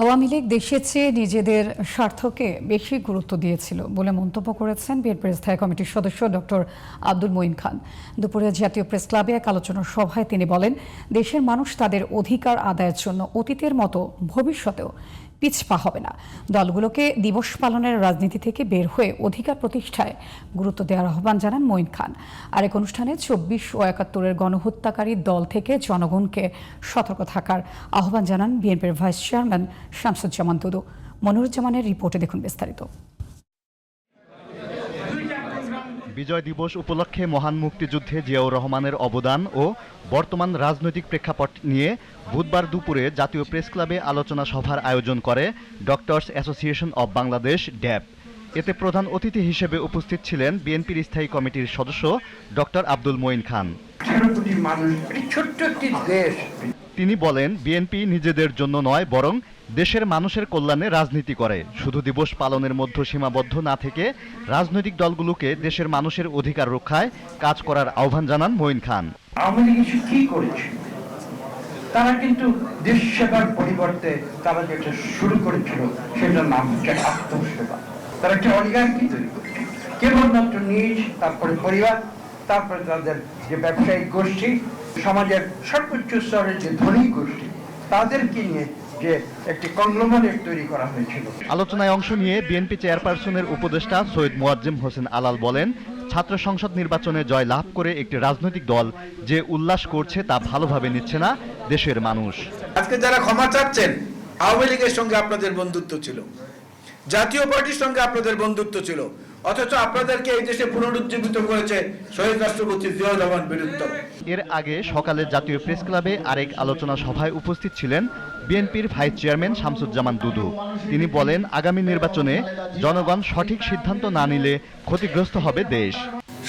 আওয়ামী লীগ দেশের চেয়ে নিজেদের স্বার্থকে বেশি গুরুত্ব দিয়েছিল বলে মন্তব্য করেছেন বিএনপির স্থায়ী কমিটির সদস্য ডক্টর আব্দুল মঈন খান। দুপুরে জাতীয় প্রেস ক্লাবে এক আলোচনা সভায় তিনি বলেন, দেশের মানুষ তাদের অধিকার আদায়ের জন্য অতীতের মতো ভবিষ্যতেও পিছপা হবে না। দলগুলোকে দিবস পালনের রাজনীতি থেকে বের হয়ে অধিকার প্রতিষ্ঠায় গুরুত্ব দেওয়ার আহ্বান জানান মঈন খান। আরেক অনুষ্ঠানে চব্বিশ ও একাত্তরের গণহত্যাকারী দল থেকে জনগণকে সতর্ক থাকার আহ্বান জানান বিএনপির ভাইস চেয়ারম্যান শামসুজ্জামান দুদু। মনিরুজ্জামানের রিপোর্টে দেখুন বিস্তারিত। বিজয় দিবস উপলক্ষে মহান মুক্তিযুদ্ধে জিয়াউর রহমানের অবদান ও বর্তমান রাজনৈতিক প্রেক্ষাপট নিয়ে বুধবার দুপুরে জাতীয় প্রেস ক্লাবে আলোচনা সভার আয়োজন করে doctors association of Bangladesh, DAB. এতে প্রধান অতিথি হিসেবে উপস্থিত ছিলেন বিএনপির স্থায়ী কমিটির সদস্য ডক্টর আব্দুল মঈন খান। আঠারো কোটি মানুষ ছোট্ট একটি দেশ। তিনি বলেন বিএনপি নিজেদের জন্য নয় বরং দেশের মানুষের কল্যাণে রাজনীতি করে। শুধু দিবস পালনের মধ্যে সীমাবদ্ধ না থেকে রাজনৈতিক দলগুলোকে দেশের মানুষের অধিকার রক্ষায় কাজ করার আহ্বান জানান মঈন খান। আওয়ামী কি করেছে? তারা কিন্তু দেশ সেবার পরিবর্তে তারা যেটা শুরু করেছিল সেটার নাম হচ্ছে আত্মসেবা। তারা একটা অলিগার্কি তৈরি করেছে। কেবলমাত্র নিজ তারপরে পরিবার তারপরে তাদের যে ব্যবসায়িক গোষ্ঠী সমাজের সর্বোচ্চ স্তরের যে ধনী গোষ্ঠী তাদেরকে নিয়ে যে একটি কংগ্লোমারেট তৈরি করা হয়েছিল। আলোচনায় অংশ নিয়ে বিএনপি চেয়ারপারসনের উপদেষ্টা সৈয়দ মোয়াজ্জেম হোসেন আলাল বলেন ছাত্র সংসদ নির্বাচনে জয় লাভ করে একটি রাজনৈতিক দল যে উল্লাস করছে তা ভালোভাবে নিচ্ছে না দেশের মানুষ। আজকে যারা ক্ষমা চাচ্ছেন আওয়ামী লীগের সঙ্গে আপনাদের বন্ধুত্ব ছিল। জাতীয় পার্টির সঙ্গে আপনাদের বন্ধুত্ব ছিল। অথচ আপনাদেরকে এই দেশে পুনরুজ্জীবিত করেছে শহীদ রাষ্ট্রপতি জিয়াউর রহমান বীরুত্তম এর আগে সকালে জাতীয় প্রেস ক্লাবে আরেক আলোচনা সভায় উপস্থিত ছিলেন বিএনপির ভাইস চেয়ারম্যান শামসুজ্জামান দুদু। তিনি বলেন আগামী নির্বাচনে জনগণ সঠিক সিদ্ধান্ত না নিলে ক্ষতিগ্রস্ত হবে দেশ।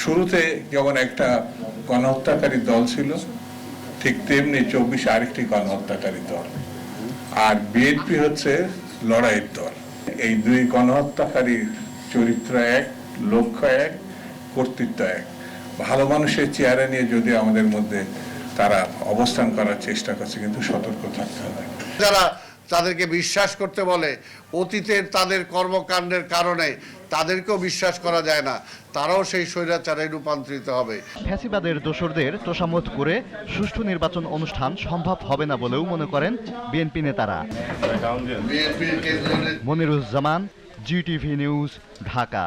শুরুতে যেমন একটা গণহত্যাকারী দল ছিল ঠিক তেমনি চব্বিশ আরেকটি গণহত্যাকারী দল। আর বিএনপি হচ্ছে লড়াইয়ের দল। এই দুই গণহত্যাকারীর চরিত্র এক লক্ষ্য এক কর্তৃত্ব এক। ভালো মানুষের চেয়ারে নিয়ে যদি আমাদের মধ্যে তারা অবস্থান করার চেষ্টা করছে কিন্তু সতর্ক থাকতে হবে। যারা তাদেরকে বিশ্বাস করতে বলে অতীতের তাদের কর্মকাণ্ডের কারণে তাদেরকেও বিশ্বাস করা যায় না তারাও সেই স্বৈরাচারে রূপান্তরিত হবে। ফ্যাসিবাদের দোসরদের তোষামত করে সুষ্ঠু নির্বাচন অনুষ্ঠান সম্ভব হবে না বলেও মনে করেন বিএনপি নেতারা। মনিরুজ্জামান জিটিভি নিউজ ঢাকা।